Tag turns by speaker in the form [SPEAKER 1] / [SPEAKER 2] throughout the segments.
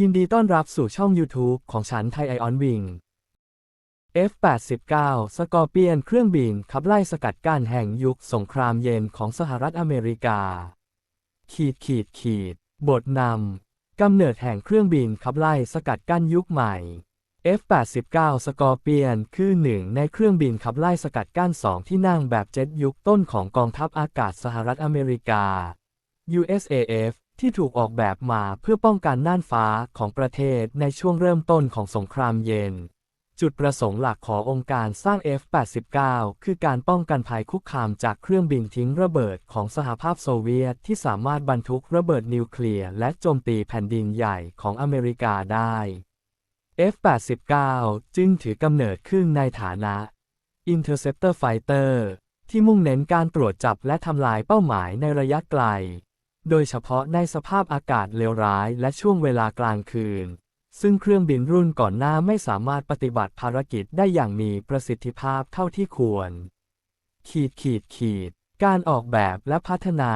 [SPEAKER 1] ยินดีต้อนรับสู่ช่อง YouTube ของฉันไทยไอออนวิง F-89 สกอร์เปียนเครื่องบินขับไล่สกัดกั้นแห่งยุคสงครามเย็นของสหรัฐอเมริกา ขีดขีดขีด บทนำกำเนิดแห่งเครื่องบินขับไล่สกัดกั้นยุคใหม่ F-89 สกอร์เปียนคือหนึ่งในเครื่องบินขับไล่สกัดกั้นสองที่นั่งแบบเจ็ตยุคต้นของกองทัพอากาศสหรัฐอเมริกา USAF ที่ถูกออกแบบมาเพื่อป้องกันน่านฟ้าของประเทศในช่วงเริ่มต้นของสงครามเย็น จุดประสงค์หลักขององค์การสร้าง F-89 คือการป้องกันภัยคุกคามจากเครื่องบินทิ้งระเบิดของสหภาพโซเวียตที่สามารถบรรทุกระเบิดนิวเคลียร์และโจมตีแผ่นดินใหญ่ของอเมริกาได้ F-89 จึงถือกำเนิดขึ้นในฐานะ Interceptor Fighter ที่มุ่งเน้นการตรวจจับและทำลายเป้าหมายในระยะไกล โดยเฉพาะในสภาพอากาศเลวร้ายและช่วงเวลากลางคืน ซึ่งเครื่องบินรุ่นก่อนหน้าไม่สามารถปฏิบัติภารกิจได้อย่างมีประสิทธิภาพเท่าที่ควร ขีดขีดขีด การออกแบบและพัฒนา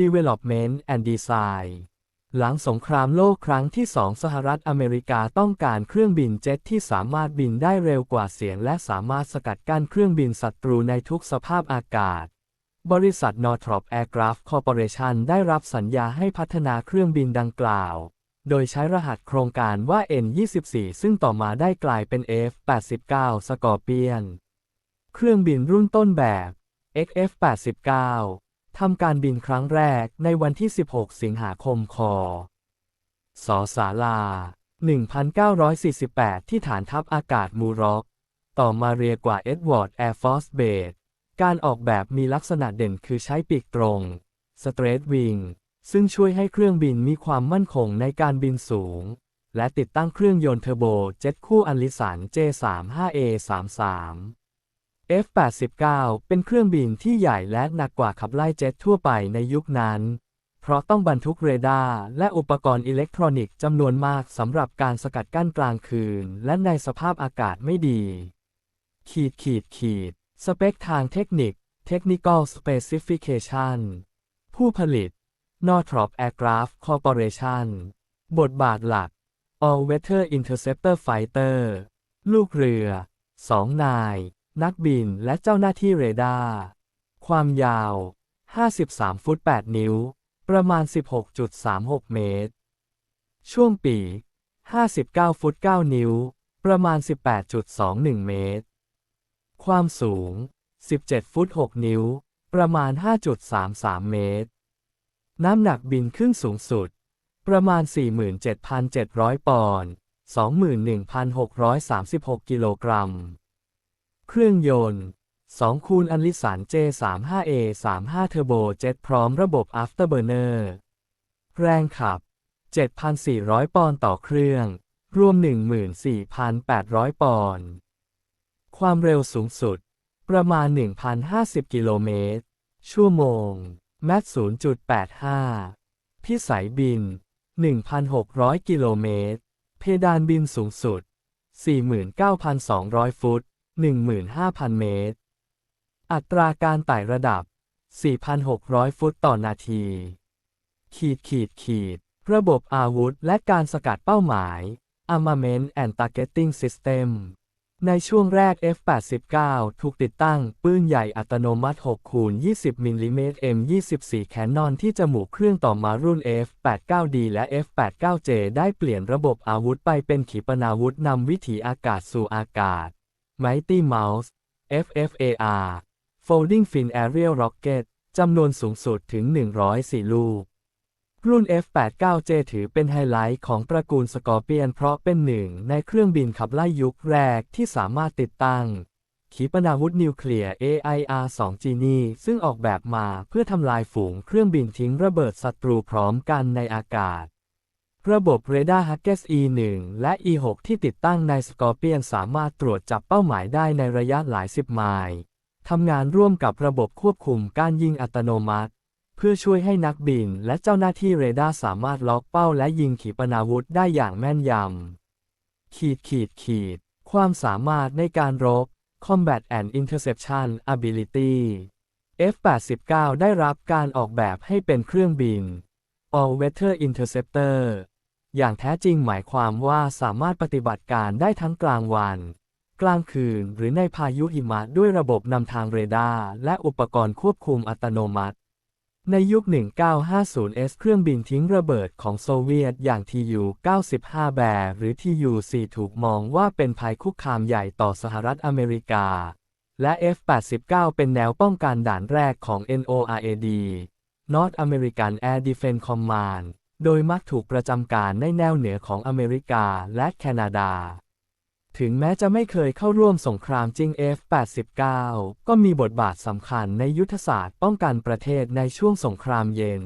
[SPEAKER 1] Development and Design หลังสงครามโลกครั้งที่สองสหรัฐอเมริกาต้องการเครื่องบินเจ็ตที่สามารถบินได้เร็วกว่าเสียง และสามารถสกัดกั้นเครื่องบินศัตรูในทุกสภาพอากาศ บริษัท Northrop Aircraft Corporation ได้รับสัญญาให้พัฒนาเครื่องบินดังกล่าว โดยใช้รหัสโครงการว่า N24 ซึ่งต่อมาได้กลายเป็น F89 Scorpion เครื่องบินรุ่นต้นแบบ XF89 ทำการบินครั้งแรกในวันที่ 16 สิงหาคมคศศาลา 1948 ที่ฐานทัพอากาศมูร็อก ต่อมาเรียกว่า Edward Air Force Base การออกแบบมีลักษณะเด่นคือใช้ปีกตรง Straight Wing ซึ่งช่วยให้เครื่องบินมีความมั่นคงในการบินสูง และติดตั้งเครื่องยนต์เทอร์โบเจ็ตคู่อันลิสัน J35A33 F-89 เป็นเครื่องบินที่ใหญ่และหนักกว่าขับไล่เจ็ตทั่วไปในยุคนั้น เพราะต้องบรรทุกเรดาร์และอุปกรณ์อิเล็กทรอนิกส์จำนวนมากสำหรับการสกัดกั้นกลางคืน และในสภาพอากาศไม่ดี ขีดขีดขีด สเปคทางเทคนิค Technical Specification ผู้ผลิต Northrop Aircraft Corporation บทบาทหลัก All Weather Interceptor Fighter ลูกเรือ 2 นาย นักบินและเจ้าหน้าที่เรดาร์ ความยาว 53 ฟุต 8 นิ้ว ประมาณ 16.36 เมตร ช่วงปี 59 ฟุต 9 นิ้ว ประมาณ 18.21 เมตร ความสูง 17 ฟุต 6 นิ้ว ประมาณ 5.33 เมตร น้ำหนักบินขึ้นสูงสุด ประมาณ 47,700 ปอนด์ 21,636 กิโลกรัม เครื่องยนต์2คูณอันลิสัน J35A 35 Turbo Jet พร้อมระบบ Afterburner แรงขับ 7,400 ปอนด์ต่อเครื่อง รวม 14,800 ปอนด์ ความเร็วสูงสุด ประมาณ 1,050 กิโลเมตร ชั่วโมง แมท0.85 พิสัยบิน 1,600 กิโลเมตร เพดานบินสูงสุด 49,200 ฟุต 15,000 เมตร อัตราการไต่ระดับ 4,600 ฟุตต่อนาที ขีดขีดขีด ระบบอาวุธและการสกัดเป้าหมาย Armament and Targeting System ในช่วงแรก F-89 ถูกติดตั้ง ปืนใหญ่อัตโนมัติ 6 คูณ 20 มิลลิเมตร M24 แคนนอนที่จมูกเครื่องต่อมารุ่น F-89D และ F-89J ได้เปลี่ยนระบบอาวุธไปเป็นขีปนาวุธนำวิถีอากาศสู่อากาศ Mighty Mouse FFAR Folding Fin Aerial Rocket จำนวนสูงสุดถึง 104 ลูก รุ่น F89J ถือเป็นไฮไลท์ของตระกูลสกอร์เปียนเพราะเป็นหนึ่งในเครื่องบินขับไล่ยุคแรกที่สามารถติดตั้ง ขีปนาวุธนิวเคลียร์ AIR-2 Genie ซึ่งออกแบบมาเพื่อทำลายฝูงเครื่องบินทิ้งระเบิดศัตรูพร้อมกันในอากาศ ระบบเรดาร์ Hughes E1 และ E6 ที่ติดตั้งในสกอร์เปียนสามารถตรวจจับเป้าหมายได้ในระยะหลายสิบไมล์ทำงานร่วมกับระบบควบคุมการยิงอัตโนมัติ เพื่อช่วยให้นักบินและเจ้าหน้าที่เรดาร์สามารถล็อกเป้าและยิงขีปนาวุธได้อย่างแม่นยำ ขีดขีดขีด ความสามารถในการรบ Combat and Interception Ability F-89 ได้รับการออกแบบให้เป็นเครื่องบิน All Weather Interceptor อย่างแท้จริงหมายความว่าสามารถปฏิบัติการได้ทั้งกลางวัน กลางคืนหรือในพายุหิมะด้วยระบบนำทางเรดาร์และอุปกรณ์ควบคุมอัตโนมัติ ในยุค 1950S เครื่องบินทิ้งระเบิดของโซเวียตอย่าง TU-95 แบร์หรือ TU-4 ถูกมองว่าเป็นภัยคุกคามใหญ่ต่อสหรัฐอเมริกา และ F-89 เป็นแนวป้องกันด่านแรกของ NORAD North American Air Defense Command โดยมักถูกประจำการในแนวเหนือของอเมริกาและแคนาดา ถึงแม้จะไม่เคยเข้าร่วมสงครามจริง F-89 ก็มีบทบาทสำคัญในยุทธศาสตร์ป้องกันประเทศในช่วงสงครามเย็น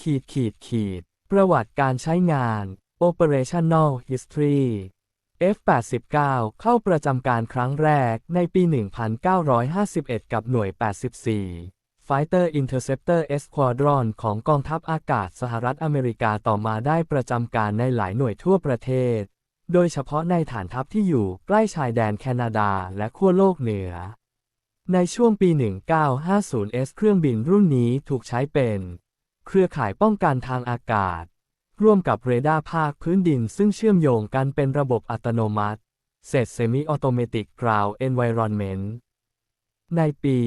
[SPEAKER 1] ขีดขีดขีด ประวัติการใช้งาน Operational History F-89 เข้าประจำการครั้งแรกในปี 1951 กับหน่วย 84 Fighter Interceptor Squadron ของกองทัพอากาศสหรัฐอเมริกาต่อมาได้ประจำการในหลายหน่วยทั่วประเทศ โดยเฉพาะในฐานทัพที่อยู่ใกล้ชายแดนแคนาดาและขั้วโลกเหนือ ในช่วงปี 1950S เครื่องบินรุ่นนี้ถูกใช้เป็น เครือข่ายป้องกันทางอากาศ ร่วมกับเรดาร์ภาคพื้นดินซึ่งเชื่อมโยงกันเป็นระบบอัตโนมัติ Set Semi Automatic Ground Environment ในปี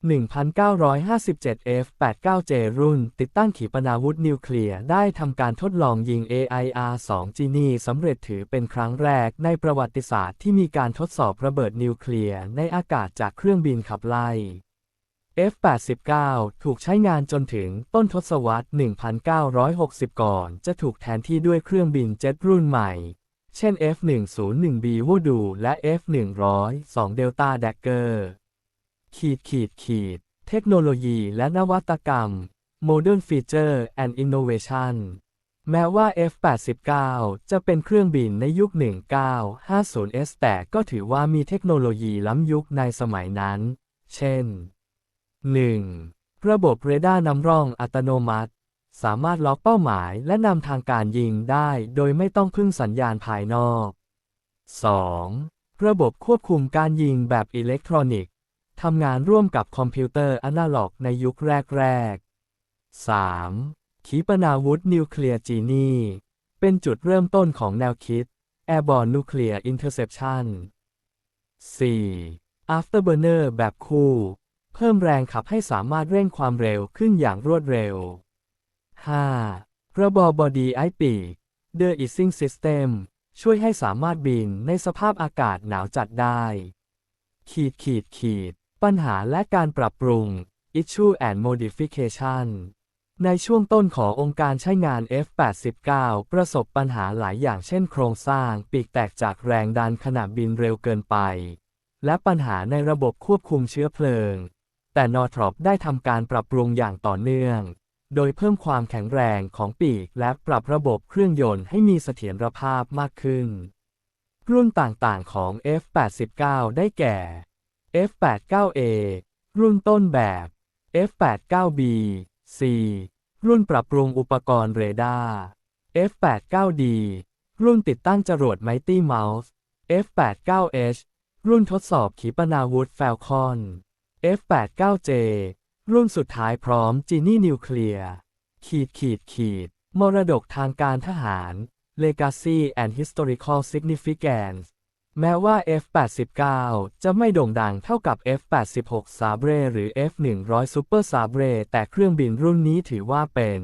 [SPEAKER 1] 1957 F-89J รุ่น ติดตั้งขีปนาวุธนิวเคลียร์ได้ทำการทดลองยิง AIR-2 จีนีสำเร็จถือเป็นครั้งแรกในประวัติศาสตร์ที่มีการทดสอบระเบิดนิวเคลียร์ในอากาศจากเครื่องบินขับไล่ F-89 ถูกใช้งานจนถึงต้นทศวรรษ 1960 ก่อน จะถูกแทนที่ด้วยเครื่องบินเจ็ตรุ่นใหม่ เช่น F-101B Voodoo และ F-102 Delta Dagger ขีดขีดขีด เทคโนโลยีและนวัตกรรม Modern Feature and Innovation แม้ว่า F-89 จะเป็นเครื่องบินในยุค 1950S แต่ก็ถือว่ามีเทคโนโลยีล้ำยุคในสมัยนั้น เช่น 1. ระบบเรดาร์นำร่องอัตโนมัติ สามารถล็อกเป้าหมายและนำทางการยิงได้ โดยไม่ต้องพึ่งสัญญาณภายนอก 2. ระบบควบคุมการยิงแบบอิเล็กทรอนิกส์ ทำงานร่วมกับคอมพิวเตอร์อนาล็อกในยุคแรก ๆ 3. ขีปนาวุธนิวเคลียร์จีนีเป็นจุดเริ่มต้นของแนวคิด Airborne Nuclear Interception 4. Afterburner แบบคู่ เพิ่มแรงขับให้สามารถเร่งความเร็วขึ้นอย่างรวดเร็ว 5. ระบอบอดีไอปีก The Easing System ช่วยให้สามารถบินในสภาพอากาศหนาวจัดได้ ขีดขีดขีด ปัญหาและการปรับปรุง Issue and Modification ในช่วงต้นขององค์การใช้งาน F-89 ประสบปัญหาหลายอย่างเช่นโครงสร้างปีกแตกจากแรงดันขณะบินเร็วเกินไป และปัญหาในระบบควบคุมเชื้อเพลิง แต่นอทรอปได้ทำการปรับปรุงอย่างต่อเนื่อง โดยเพิ่มความแข็งแรงของปีกและปรับระบบเครื่องยนต์ให้มีเสถียรภาพมากขึ้น รุ่นต่างๆของ F-89 ได้แก่ F-89A รุ่นต้นแบบ F-89B C รุ่นปรับปรุงอุปกรณ์เรดาร์ F-89D รุ่นติดตั้งจรวด Mighty Mouse F-89H รุ่นทดสอบขีปนาวุธ Falcon F-89J รุ่นสุดท้ายพร้อมจีนี่นิวเคลียร์ ขีดขีดขีด มรดกทางการทหาร Legacy and Historical Significance แม้ว่า F-89 จะไม่โด่งดังเท่ากับ F-86 Sabre หรือ F-100 Super Sabre แต่เครื่องบินรุ่นนี้ถือว่าเป็น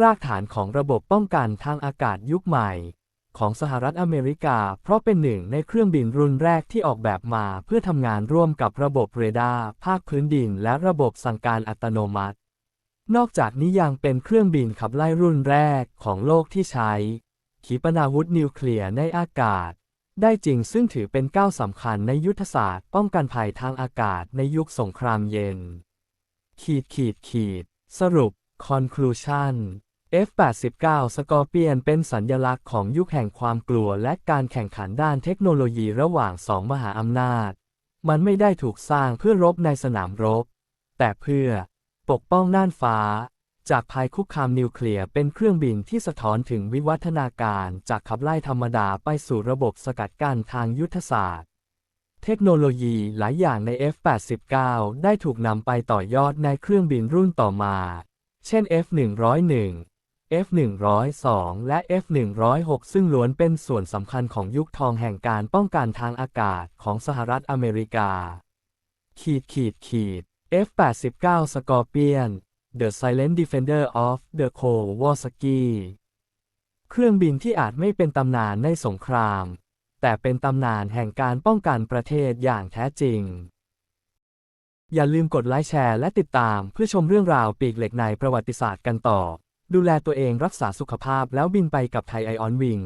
[SPEAKER 1] รากฐานของระบบป้องกันทางอากาศยุคใหม่ ของสหรัฐอเมริกา เพราะเป็นหนึ่งในเครื่องบินรุ่นแรกที่ออกแบบมาเพื่อทำงานร่วมกับระบบเรดาร์ภาคพื้นดิน และระบบสั่งการอัตโนมัติ นอกจากนี้ยังเป็นเครื่องบินขับไล่รุ่นแรกของโลกที่ใช้ขีปนาวุธนิวเคลียร์ในอากาศ ได้จริงซึ่งถือเป็นก้าวสำคัญในยุทธศาสตร์ป้องกันภัยทางอากาศในยุคสงครามเย็น ขีดขีดขีด สรุป conclusion F-89 Scorpion เป็นสัญญลักษณ์ของยุคแห่งความกลัวและการแข่งขันด้านเทคโนโลยีระหว่างสองมหาอำนาจ มันไม่ได้ถูกสร้างเพื่อรบในสนามรบ แต่เพื่อ ปกป้องน่านฟ้า จากภัยคุกคามนิวเคลียร์เป็นเครื่องบินที่สะท้อนถึงวิวัฒนาการจากขับไล่ธรรมดาไปสู่ระบบสกัดกั้นทางยุทธศาสตร์ เทคโนโลยีหลายอย่างใน F-89 ได้ถูกนำไปต่อยอดในเครื่องบินรุ่นต่อมา เช่น F-101 F-102 และ F-106 ซึ่งล้วนเป็นส่วนสำคัญของยุคทองแห่งการป้องกันทางอากาศของสหรัฐอเมริกา ขีดขีดขีด F-89 Scorpion The Silent Defender of the Kowalski เครื่องบินที่อาจไม่เป็นตำนานในสงคราม แต่เป็นตำนานแห่งการป้องกันประเทศอย่างแท้จริง อย่าลืมกดไลค์แชร์และติดตามเพื่อชมเรื่องราวปีกเหล็กในประวัติศาสตร์กันต่อ ดูแลตัวเองรักษาสุขภาพแล้วบินไปกับไทยไอออนวิง